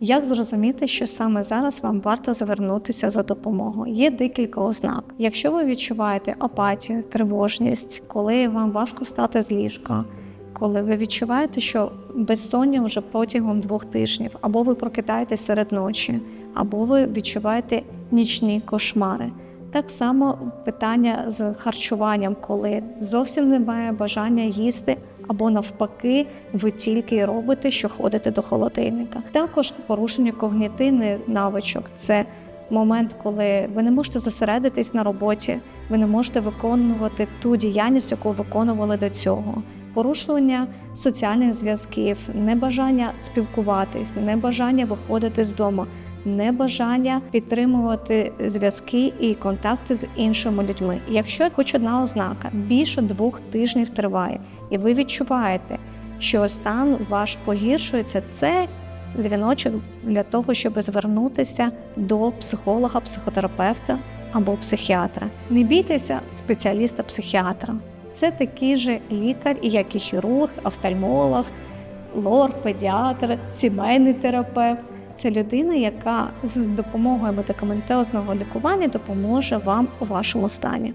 Як зрозуміти, що саме зараз вам варто звернутися за допомогою? Є декілька ознак. Якщо ви відчуваєте апатію, тривожність, коли вам важко встати з ліжка, коли ви відчуваєте, що безсоння вже протягом двох тижнів, або ви прокидаєтесь серед ночі, або ви відчуваєте нічні кошмари. Так само питання з харчуванням, коли зовсім немає бажання їсти, або навпаки, ви тільки робите, що ходите до холодильника. Також порушення когнітивних навичок це момент, коли ви не можете зосередитись на роботі, ви не можете виконувати ту діяльність, яку виконували до цього. Порушення соціальних зв'язків, небажання спілкуватись, небажання виходити з дому, небажання підтримувати зв'язки і контакти з іншими людьми. Якщо хоч одна ознака більше двох тижнів триває, і ви відчуваєте, що стан ваш погіршується, це дзвіночок для того, щоб звернутися до психолога, психотерапевта або психіатра. Не бійтеся спеціаліста-психіатра. Це такий же лікар, як і хірург, офтальмолог, лор, педіатр, сімейний терапевт. Це людина, яка з допомогою медикаментозного лікування допоможе вам у вашому стані.